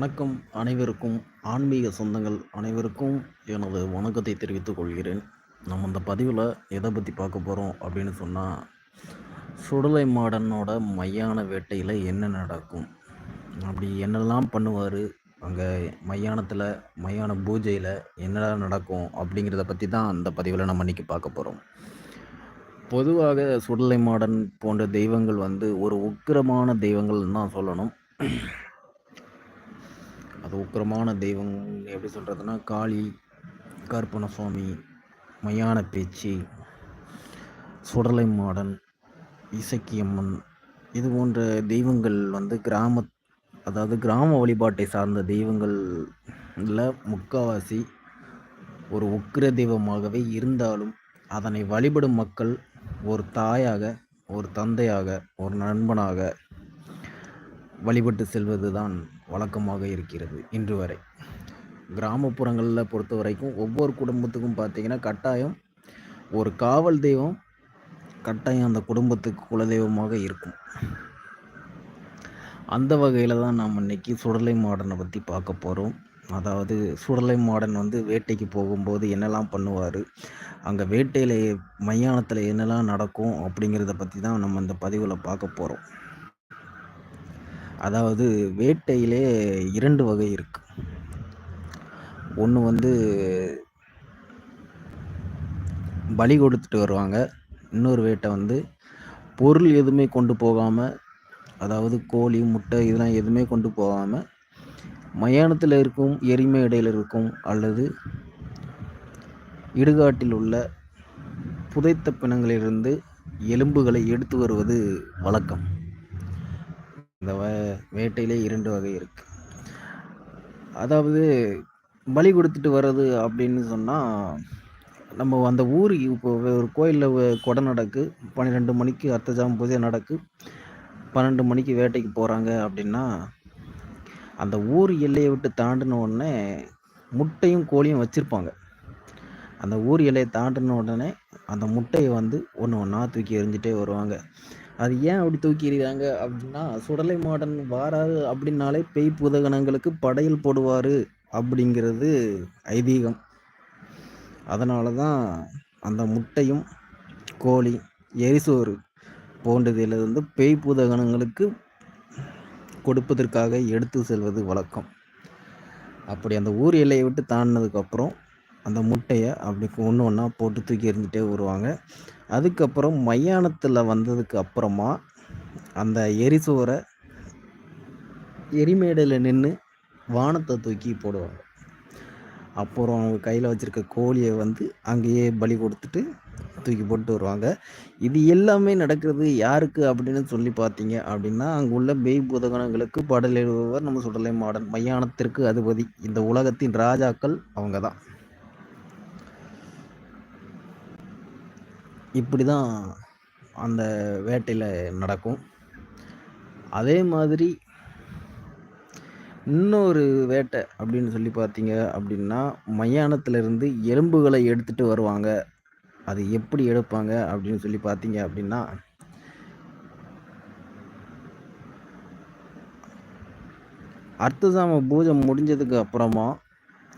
வணக்கம் அனைவருக்கும் ஆன்மீக சொந்தங்கள் அனைவருக்கும் எனது வணக்கத்தை தெரிவித்துக் கொள்கிறேன். நம்ம இந்த பதிவில் எதை பற்றி பார்க்க போகிறோம் அப்படின்னு சொன்னால் சுடலை மாடனோட மையான வேட்டையில் என்ன நடக்கும்? அப்படி என்னெல்லாம் பண்ணுவார்? அங்கே மையானத்தில் மையான பூஜையில் என்னெல்லாம் நடக்கும்? அப்படிங்கிறத பற்றி தான் அந்த பதிவில் நம்ம இன்றைக்கி பார்க்க போகிறோம் பொதுவாக சுடலை மாடன் போன்ற தெய்வங்கள் வந்து ஒரு உக்கிரமான தெய்வங்கள்னு தான் சொல்லணும். அது உக்கிரமான தெய்வம். எப்படி சொல்கிறதுனா காளி கருப்பண சுவாமி மையான பேச்சு சுடலை மாடன் இசக்கியம்மன் இது போன்ற தெய்வங்கள் வந்து கிராம அதாவது கிராம வழிபாட்டை சார்ந்த தெய்வங்களில் முக்காவாசி ஒரு உக்கிர தெய்வமாகவே இருந்தாலும் அதனை வழிபடும் மக்கள் ஒரு தாயாக ஒரு தந்தையாக ஒரு நண்பனாக வழிபட்டு செல்வது தான் வழக்கமாக இருக்கிறது இன்று வரை. கிராமப்புறங்களில் பொறுத்த வரைக்கும் ஒவ்வொரு குடும்பத்துக்கும் பார்த்திங்கன்னா கட்டாயம் ஒரு காவல் தெய்வம் கட்டாயம் அந்த குடும்பத்துக்கு குலதெய்வமாக இருக்கும். அந்த வகையில் தான் நாம் இன்றைக்கி சுடலை மாடனை பற்றி பார்க்க போகிறோம் அதாவது சுடலை மாடன் வந்து வேட்டைக்கு போகும்போது என்னெல்லாம் பண்ணுவார் அங்கே வேட்டையில் மையானத்தில் என்னெல்லாம் நடக்கும் அப்படிங்கிறத பற்றி தான் நம்ம இந்த பதிவில் பார்க்க போகிறோம் அதாவது வேட்டையிலே இரண்டு வகை இருக்கு. ஒன்று வந்து பலி கொடுத்துட்டு வருவாங்க. இன்னொரு வேட்டை வந்து பொருள் எதுவுமே கொண்டு போகாமல் அதாவது கோழி முட்டை இதெல்லாம் எதுவுமே கொண்டு போகாமல் மயானத்தில் இருக்கும் எரிமை இடையில் இருக்கும் அல்லது இடுகாட்டில் உள்ள புதைத்த பிணங்களிலிருந்து எலும்புகளை எடுத்து வருவது வழக்கம். இந்த வேட்டையிலே இரண்டு வகை இருக்கு. அதாவது பலி கொடுத்துட்டு வர்றது அப்படின்னு சொன்னால் நம்ம அந்த ஊருக்கு இப்போ ஒரு கோயிலில் கொடை நடக்கு பன்னிரெண்டு மணிக்கு அர்த்தஜாம பூஜை நடக்கு பன்னெண்டு மணிக்கு வேட்டைக்கு போகிறாங்க அப்படின்னா அந்த ஊர் எல்லையை விட்டு தாண்டின உடனே முட்டையும் கோழியும் வச்சுருப்பாங்க. அந்த ஊர் எல்லையை தாண்டின உடனே அந்த முட்டையை வந்து ஒன்று ஒன்றா தூக்கி எறிஞ்சிட்டே வருவாங்க. அது ஏன் அப்படி தூக்கி எறிகிறாங்க அப்படின்னா சுடலை மாடன் வாராரு அப்படின்னாலே பேய் புதகணங்களுக்கு படையல் போடுவார் அப்படிங்கிறது ஐதீகம். அதனால தான் அந்த முட்டையும் கோழி எரிசோறு போன்றதில் பேய் பூதகணங்களுக்கு கொடுப்பதற்காக எடுத்து செல்வது வழக்கம். அப்படி அந்த ஊர் எல்லையை விட்டு தாண்டினதுக்கப்புறம் அந்த முட்டையை அப்படி ஒன்று ஒன்றா போட்டு தூக்கி எறிஞ்சிட்டே வருவாங்க. அதுக்கப்புறம் மையானத்தில் வந்ததுக்கு அப்புறமா அந்த எரிசோரை எரிமேடையில் நின்று வானத்தை தூக்கி போடுவாங்க. அப்புறம் அவங்க கையில் வச்சுருக்க கோழியை வந்து அங்கேயே பலி கொடுத்துட்டு தூக்கி போட்டு வருவாங்க. இது எல்லாமே நடக்கிறது யாருக்கு அப்படின்னு சொல்லி பார்த்தீங்க அப்படின்னா அங்கே உள்ள பேய் பூதகணங்களுக்கு படல் நம்ம சுடலை மாடன் மையானத்திற்கு அதிபதி இந்த உலகத்தின் ராஜாக்கள் அவங்க தான் இப்படி தான் அந்த வேட்டையில் நடக்கும். அதே மாதிரி இன்னொரு வேட்டை அப்படின்னு சொல்லி பார்த்தீங்க அப்படின்னா மையானத்திலிருந்து எலும்புகளை எடுத்துகிட்டு வருவாங்க. அது எப்படி எடுப்பாங்க அப்படின்னு சொல்லி பார்த்தீங்க அப்படின்னா அர்த்தசாம பூஜை முடிஞ்சதுக்கு அப்புறமா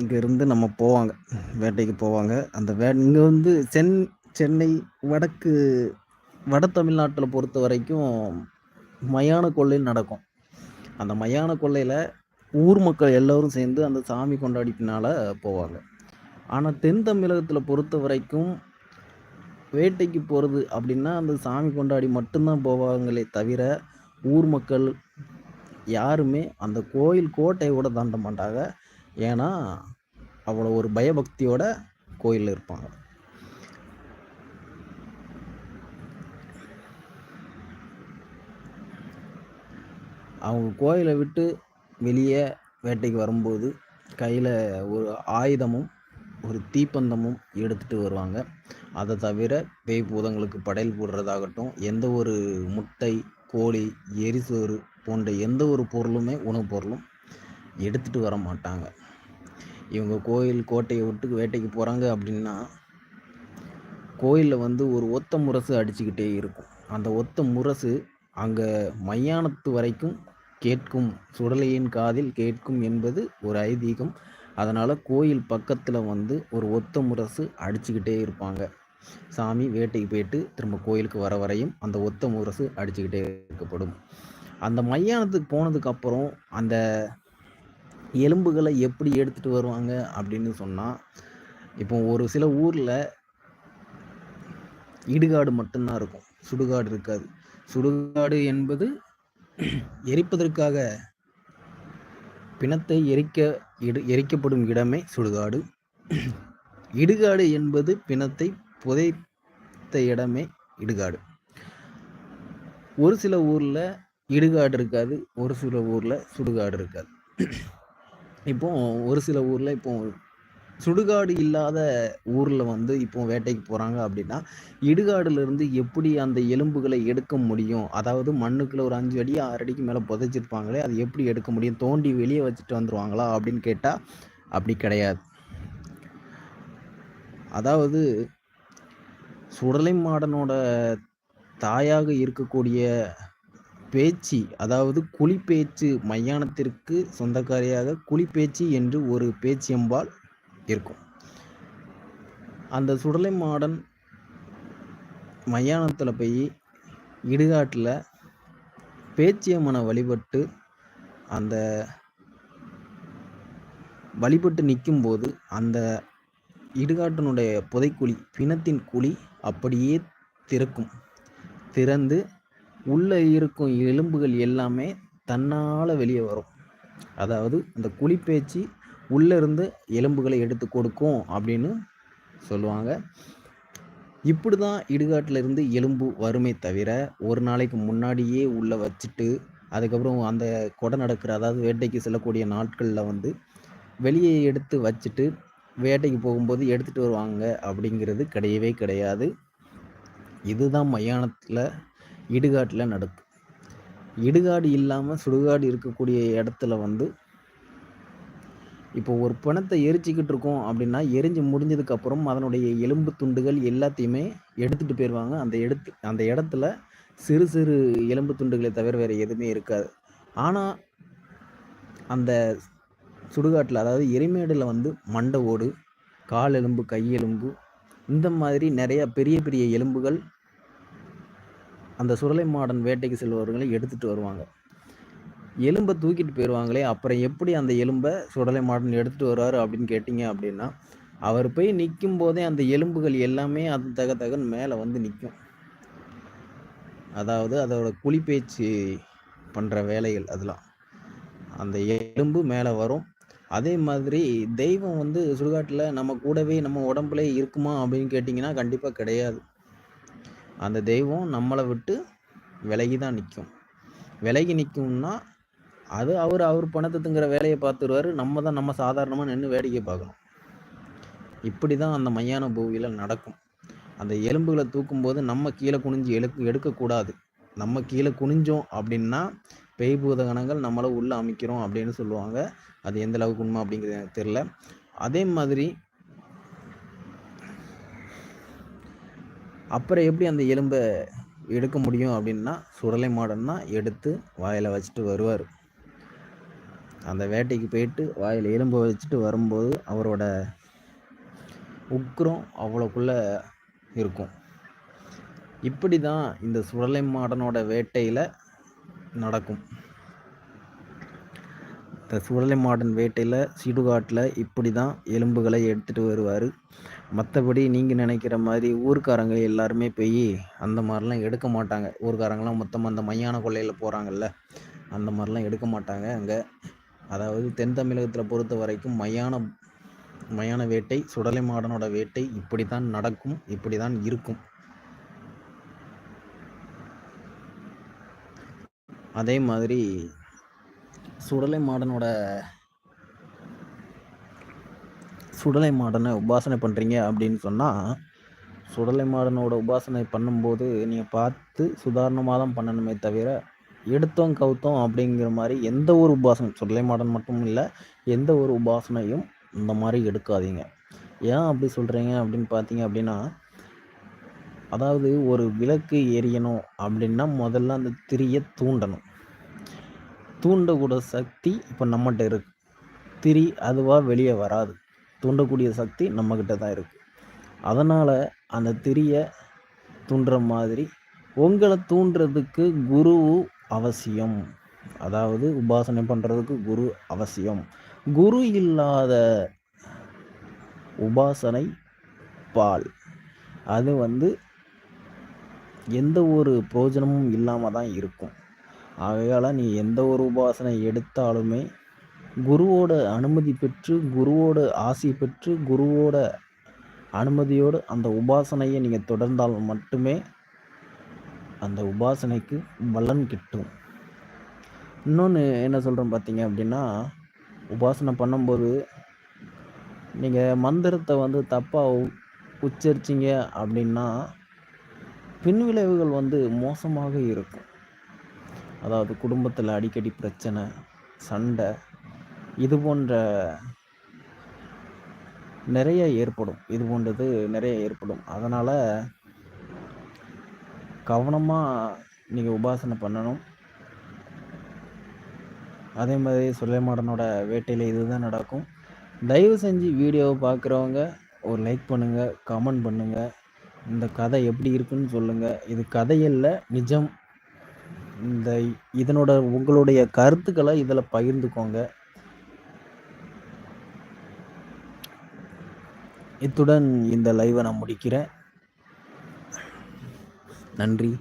இங்கேருந்து நம்ம போவாங்க. வேட்டைக்கு போவாங்க. அந்த வே இங்கே வந்து சென் சென்னை வடக்கு வட தமிழ்நாட்டில் பொறுத்த வரைக்கும் மயான கொள்ளை நடக்கும். அந்த மயான கொள்ளையில் ஊர் மக்கள் எல்லோரும் சேர்ந்து அந்த சாமி கொண்டாடி பின்னால் போவாங்க. ஆனால் தென் தமிழகத்தில் பொறுத்த வரைக்கும் வேட்டைக்கு போகிறது அப்படின்னா அந்த சாமி கொண்டாடி மட்டும்தான் போவாங்களே தவிர ஊர் மக்கள் யாருமே அந்த கோயில் கோட்டையோட தாண்ட மாட்டாங்க. ஏன்னா அவ்வளோ ஒரு பயபக்தியோட கோயிலில் இருப்பாங்க. அவங்க கோயிலை விட்டு வெளியே வேட்டைக்கு வரும்போது கையில் ஒரு ஆயுதமும் ஒரு தீப்பந்தமும் எடுத்துகிட்டு வருவாங்க. அதை தவிர பேய் பூதங்களுக்கு படையல் போடுறதாகட்டும் எந்த ஒரு முட்டை கோழி எரிசோறு போன்ற எந்த ஒரு பொருளுமே உணவுப் பொருளும் எடுத்துகிட்டு வர மாட்டாங்க. இவங்க கோயில் கோட்டையை விட்டு வேட்டைக்கு போகிறாங்க அப்படின்னா கோயிலில் வந்து ஒரு ஒத்த முரசு அடிச்சுக்கிட்டே இருக்கும். அந்த ஒத்த முரசு அங்கே மையானத்து வரைக்கும் கேட்கும் சுடலையின் காதில் கேட்கும் என்பது ஒரு ஐதீகம். அதனால் கோயில் பக்கத்தில் வந்து ஒரு ஒத்த முரசு அடிச்சுக்கிட்டே இருப்பாங்க. சாமி வேட்டைக்கு போயிட்டு திரும்ப கோயிலுக்கு வர வரையும் அந்த ஒத்த முரசு அடிச்சுக்கிட்டே இருக்கப்படும். அந்த மையானத்துக்கு போனதுக்கப்புறம் அந்த எலும்புகளை எப்படி எடுத்துகிட்டு வருவாங்க அப்படின்னு சொன்னால் இப்போ ஒரு சில ஊரில் இடுகாடு மட்டும்தான் இருக்கும். சுடுகாடு இருக்காது. சுடுகாடு என்பது எரிப்பதற்காக பிணத்தை எரிக்க இடு எரிக்கப்படும் இடமே சுடுகாடு. இடுகாடு என்பது பிணத்தை புதைத்த இடமே இடுகாடு. ஒரு சில ஊரில் இடுகாடு இருக்காது ஒரு சில ஊரில் சுடுகாடு இருக்காது. இப்போ ஒரு சில ஊரில் இப்போ சுடுகாடு இல்லாத ஊரில் வந்து இப்போ வேட்டைக்கு போகிறாங்க அப்படின்னா இடுகாடுலேருந்து எப்படி அந்த எலும்புகளை எடுக்க முடியும்? அதாவது மண்ணுக்குள்ள ஒரு அஞ்சு அடி ஆறு அடிக்கு மேலே புதைச்சிருப்பாங்களே அது எப்படி எடுக்க முடியும்? தோண்டி வெளியே வச்சுட்டு வந்துடுவாங்களா அப்படின்னு கேட்டால் அப்படி கிடையாது. அதாவது சுடலை மாடனோட தாயாக இருக்கக்கூடிய பேச்சு அதாவது குழிப்பேச்சு மையானத்திற்கு சொந்தக்காரியாக குழிப்பேச்சு என்று ஒரு பேச்சியம்பால் இருக்கும். அந்த சுடலை மாடன் மையானத்தில் போய் இடுகாட்டில் பேச்சியம்மனை வழிபட்டு அந்த வழிபட்டு நிற்கும்போது அந்த இடுகாட்டினுடைய புதைக்குழி பிணத்தின் குழி அப்படியே திறக்கும். திறந்து உள்ளே இருக்கும் எலும்புகள் எல்லாமே தன்னால் வெளியே வரும். அதாவது அந்த குழிப்பேச்சு உள்ளேருந்து எலும்புகளை எடுத்து கொடுக்கும் அப்படின்னு சொல்லுவாங்க. இப்படி தான் இடுகாட்டில் இருந்து எலும்பு வருமே தவிர ஒரு நாளைக்கு முன்னாடியே உள்ளே வச்சுட்டு அதுக்கப்புறம் அந்த கொடை நடக்கிற அதாவது வேட்டைக்கு செல்லக்கூடிய நாட்களில் வந்து வெளியே எடுத்து வச்சுட்டு வேட்டைக்கு போகும்போது எடுத்துகிட்டு வருவாங்க அப்படிங்கிறது கிடையவே கிடையாது. இதுதான் மயானத்தில் இடுகாட்டில் நடக்கும் இடுகாடு இல்லாமல் சுடுகாடு இருக்கக்கூடிய இடத்துல வந்து இப்போ ஒரு பிணத்தை எரிச்சிக்கிட்டு இருக்கோம் அப்படின்னா எரிஞ்சு முடிஞ்சதுக்கப்புறம் அதனுடைய எலும்பு துண்டுகள் எல்லாத்தையுமே எடுத்துகிட்டு போயிடுவாங்க அந்த எடுத்து அந்த இடத்துல சிறு சிறு எலும்பு துண்டுகளை தவிர வேறு எதுவுமே இருக்காது. ஆனால் அந்த சுடுகாட்டில் அதாவது எரிமேடில் வந்து மண்டை ஓடு கால் எலும்பு கை எலும்பு இந்த மாதிரி நிறையா பெரிய பெரிய எலும்புகள் அந்த சுரலை மாடன் வேட்டைக்கு செல்பவர்களை எடுத்துகிட்டு வருவாங்க. எலும்பை தூக்கிட்டு போயிடுவாங்களே அப்புறம் எப்படி அந்த எலும்பை சுடலை மாடன் எடுத்துகிட்டு வருவார் அப்படின்னு கேட்டிங்க அப்படின்னா அவர் போய் நிற்கும் போதே அந்த எலும்புகள் எல்லாமே அது தக தகன் மேலே வந்து நிற்கும் அதாவது அதோட குழிப்பேச்சு பண்ணுற வேலைகள் அதெல்லாம். அந்த எலும்பு மேலே வரும். அதே மாதிரி தெய்வம் வந்து சுடுகாட்டில் நம்ம கூடவே நம்ம உடம்புல இருக்குமா அப்படின்னு கேட்டிங்கன்னா கண்டிப்பாக கிடையாது. அந்த தெய்வம் நம்மளை விட்டு விலகி தான் நிற்கும் விலகி நிற்கும்னா அது அவர் அவர் பணத்தை திங்கிற வேலையை பார்த்துருவாரு. நம்ம தான் நம்ம சாதாரணமாக நின்று வேடிக்கை பார்க்கணும். இப்படி தான் அந்த மையான பூவியில் நடக்கும். அந்த எலும்புகளை தூக்கும்போது நம்ம கீழே குனிஞ்சு எடுக்க எடுக்கக்கூடாது. நம்ம கீழே குனிஞ்சோம் அப்படின்னா பேய் பூதகணங்கள் நம்மளை உள்ளே அமைக்கிறோம் அப்படின்னு சொல்லுவாங்க. அது எந்த அளவுக்கு உண்மை அப்படிங்கிறது எனக்கு தெரில அதே மாதிரி அப்புறம் எப்படி அந்த எலும்பை எடுக்க முடியும் அப்படின்னா சுடலை மாடன்னா எடுத்து வாயில் வச்சுட்டு வருவார். அந்த வேட்டைக்கு போயிட்டு வாயில் எலும்பு வச்சுட்டு வரும்போது அவரோட உக்ரம் அவ்வளோக்குள்ளே இருக்கும். இப்படி தான் இந்த சுடலை மாடனோட வேட்டையில் நடக்கும். இந்த சுடலை மாடன் வேட்டையில் சிடுகாட்டில் இப்படி தான் எலும்புகளை எடுத்துகிட்டு வருவார். மற்றபடி நீங்கள் நினைக்கிற மாதிரி ஊர்க்காரங்க எல்லாருமே போய் அந்த மாதிரிலாம் எடுக்க மாட்டாங்க. ஊர்க்காரங்களாம் மொத்தமாக அந்த மையான கொள்ளையில் போகிறாங்கல்ல அந்த மாதிரிலாம் எடுக்க மாட்டாங்க. அங்கே அதாவது தென் தமிழகத்தில் பொறுத்த வரைக்கும் மையான மயான வேட்டை சுடலை மாடனோட வேட்டை இப்படி தான் நடக்கும் இப்படி தான் இருக்கும். அதே மாதிரி சுடலை மாடனோட சுடலை மாடனை உபாசனை பண்ணுறீங்க அப்படின்னு சொன்னால் சுடலை மாடனோட உபாசனை பண்ணும்போது நீங்கள் பார்த்து சுதாரணமாக தான் பண்ணணுமே தவிர எடுத்தோம் கவுத்தோம் அப்படிங்கிற மாதிரி எந்த ஒரு உபாசனம் சொல்லை மாடன் மட்டும் இல்லை எந்த ஒரு உபாசனையும் இந்த மாதிரி எடுக்காதீங்க. ஏன் அப்படி சொல்கிறீங்க அப்படின்னு பார்த்தீங்க அப்படின்னா அதாவது ஒரு விளக்கு எரியணும் அப்படின்னா முதல்ல அந்த திரியை தூண்டணும். தூண்டக்கூட சக்தி இப்போ நம்மகிட்ட இருக்கு. திரி அதுவாக வெளியே வராது. தூண்டக்கூடிய சக்தி நம்மக்கிட்ட தான் இருக்குது அதனால் அந்த திரியை தூண்டுற மாதிரி உங்களை தூண்டுறதுக்கு குரு அவசியம். அதாவது உபாசனை பண்ணுறதுக்கு குரு அவசியம். குரு இல்லாத உபாசனை பால். அது வந்து எந்த ஒரு பிரயோஜனமும் இல்லாமல் தான் இருக்கும். ஆகையால் நீ எந்த ஒரு உபாசனை எடுத்தாலுமே குருவோட அனுமதி பெற்று குருவோட ஆசி பெற்று குருவோட அனுமதியோடு அந்த உபாசனையை நீங்கள் தொடர்ந்தால் மட்டுமே அந்த உபாசனைக்கு பலன் கிட்டும். இன்னொன்று என்ன சொல்கிறோம் பார்த்தீங்க அப்படின்னா உபாசனை பண்ணும்போது நீங்கள் மந்திரத்தை வந்து தப்பாக உச்சரிச்சிங்க அப்படின்னா பின்விளைவுகள் வந்து மோசமாக இருக்கும். அதாவது குடும்பத்தில் அடிக்கடி பிரச்சனை சண்டை இது போன்ற நிறைய ஏற்படும். இது போன்றது நிறைய ஏற்படும். அதனால் கவனமாக நீங்கள் உபாசனை பண்ணணும். அதே மாதிரி சுலைமாடனோட வேட்டையில் இதுதான் நடக்கும். தயவு செஞ்சு வீடியோவை பார்க்குறவங்க ஒரு லைக் பண்ணுங்கள் கமெண்ட் பண்ணுங்கள் இந்த கதை எப்படி இருக்குன்னு சொல்லுங்கள் இது கதையில் நிஜம். இந்த இதனோட உங்களுடைய கருத்துக்களை இதில் பகிர்ந்துக்கோங்க. இத்துடன் இந்த லைவை நான் முடிக்கிறேன். நன்றி.